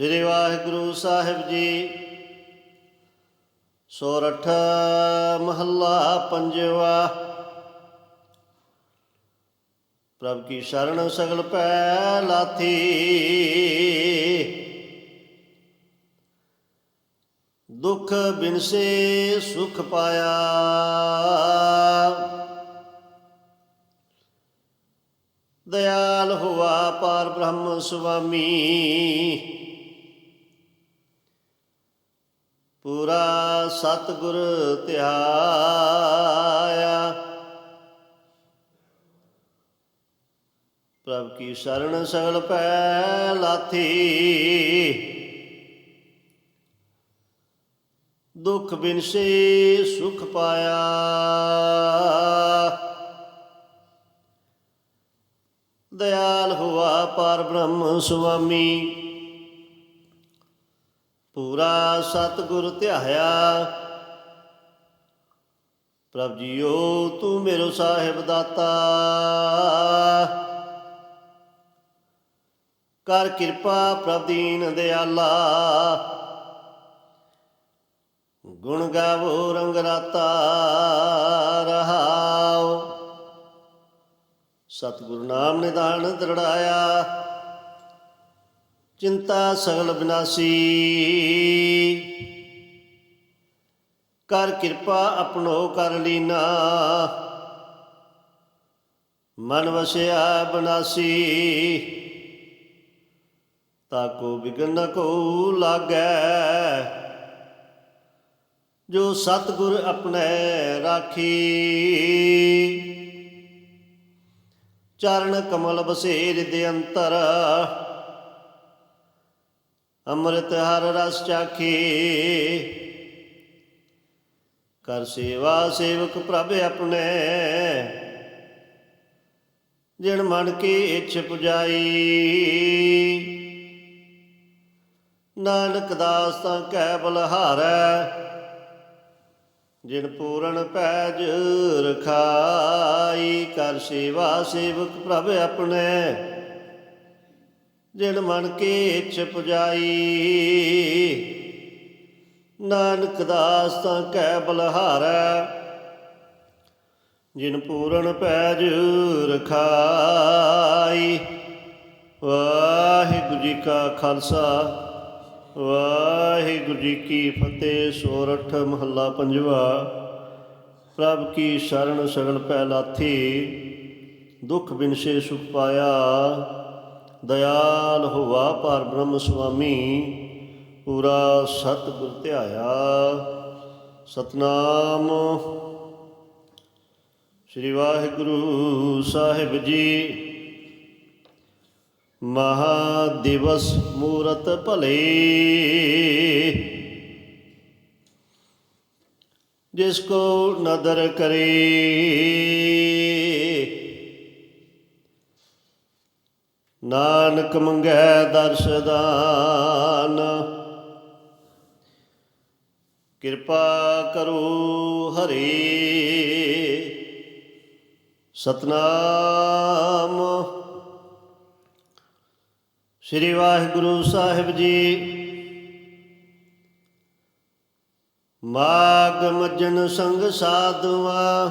ਸ੍ਰੀ ਵਾਹਿਗੁਰੂ ਸਾਹਿਬ ਜੀ। ਸੋਰਠ ਮਹੱਲਾ ਪੰਜਵਾ। ਪ੍ਰਭ ਕੀ ਸ਼ਰਨ ਸਗਲ ਪੈ ਲਾਥੀ। ਦੁਖ ਬਿਨਸੇ ਸੁਖ ਪਾਇਆ। ਦਇਆਲ ਹੁਆ ਪਾਰ ਬ੍ਰਹਮ ਸੁਆਮੀ। ਪੂਰਾ ਸਤਿਗੁਰ ਧਿਆਇਆ। ਪ੍ਰਭ ਕੀ ਸ਼ਰਨ ਸਗਲ ਪੈ ਲਾਥੀ। ਦੁਖ ਬਿਨਸੇ ਸੁਖ ਪਾਇਆ। ਦਇਆਲ ਹੁਆ ਪਾਰ ਬ੍ਰਹਮ ਸੁਆਮੀ। ਪੂਰਾ ਸਤਿਗੁਰ ਧਿਆਇਆ। ਪ੍ਰਭ ਜੀਓ, ਤੂੰ ਮੇਰੋ ਸਾਹਿਬ ਦਾਤਾ। ਕਰ ਕਿਰਪਾ, ਪ੍ਰਭ ਦੀਨ ਦਿਆਲਾ। ਗੁਣ ਗਾਵੋ, ਰੰਗ ਰਾਤਾ ਰਹਾਉ ਸਤਿਗੁਰੂ ਨਾਮ ਨਿਦਾਨ ਦਰੜਾਇਆ। ਚਿੰਤਾ ਸਗਲ ਬਿਨਾਸੀ। ਕਰ ਕਿਰਪਾ ਆਪਣੋ ਕਰ ਲੀਨਾ। ਮਨ ਵਸਿਆ ਬਨਾਸੀ। ਤਾਕੋ ਵਿਗਨ ਕੋ ਲਾਗੈ। ਜੋ ਸਤਿਗੁਰ ਆਪਣੇ ਰਾਖੀ। ਚਰਨ ਕਮਲ ਬਸੇਰ ਦੇ ਅੰਤਰ। ਅੰਮ੍ਰਿਤ ਹਰ ਰਸ ਚਾਖੀ। ਕਰ ਸੇਵਾ ਸੇਵਕ ਪ੍ਰਭ ਆਪਣੇ। ਜਿਣ ਮਨ ਕੀ ਇੱਛ ਪੁਜਾਈ। ਨਾਨਕ ਦਾਸ ਤਾਂ ਕੈ ਬਲਹਾਰੈ, ਜਿਨ ਪੂਰਨ ਪੈਜ ਰਖਾਈ, ਕਰ ਸੇਵਾ ਸੇਵਕ ਪ੍ਰਭ ਆਪਣੇ। ਜਿਨ ਮਨ ਕੀ ਇੱਛ ਪੁਜਾਈ। ਨਾਨਕ ਦਾਸ ਤਾਂ ਕੈ ਬਲਹਾਰੈ, ਜਿਨ ਪੂਰਨ ਪੈਜ ਰਖਾਈ। ਵਾਹਿਗੁਰੂ ਜੀ ਕਾ ਖਾਲਸਾ, ਵਾਹਿਗੁਰੂ ਜੀ ਕੀ ਫਤਿਹ, ਸੋਰਠ ਮਹੱਲਾ ਪੰਜਵਾ। ਪ੍ਰਭ ਕੀ ਸ਼ਰਨ, ਸਗਲ ਪੈ ਲਾਥੀ ਦੁਖ ਬਿਨਸੇ ਸੁਖ ਪਾਇਆ। ਦਇਆਲ ਹੋਵਾ ਪਰ ਬ੍ਰਹਮ ਸੁਆਮੀ, ਪੂਰਾ ਸਤਿਗੁਰ ਧਿਆਇਆ। ਸਤਨਾਮ। ਸ੍ਰੀ ਵਾਹਿਗੁਰੂ ਸਾਹਿਬ ਜੀ ਮਹਾ ਦਿਵਸ ਮੂਰਤ ਭਲੇ। ਜਿਸ ਕੋ ਨਦਰ ਕਰੇ ਨਾਨਕ ਮੰਗੈ ਦਰਸ਼ਦਾਨ ਕਿਰਪਾ ਕਰੋ ਹਰੀ, ਸਤਨਾਮ। ਸ੍ਰੀ ਵਾਹਿਗੁਰੂ ਸਾਹਿਬ ਜੀ, ਮਾਗ ਮਜਨ ਸੰਗ ਸਾਧੂਆਂ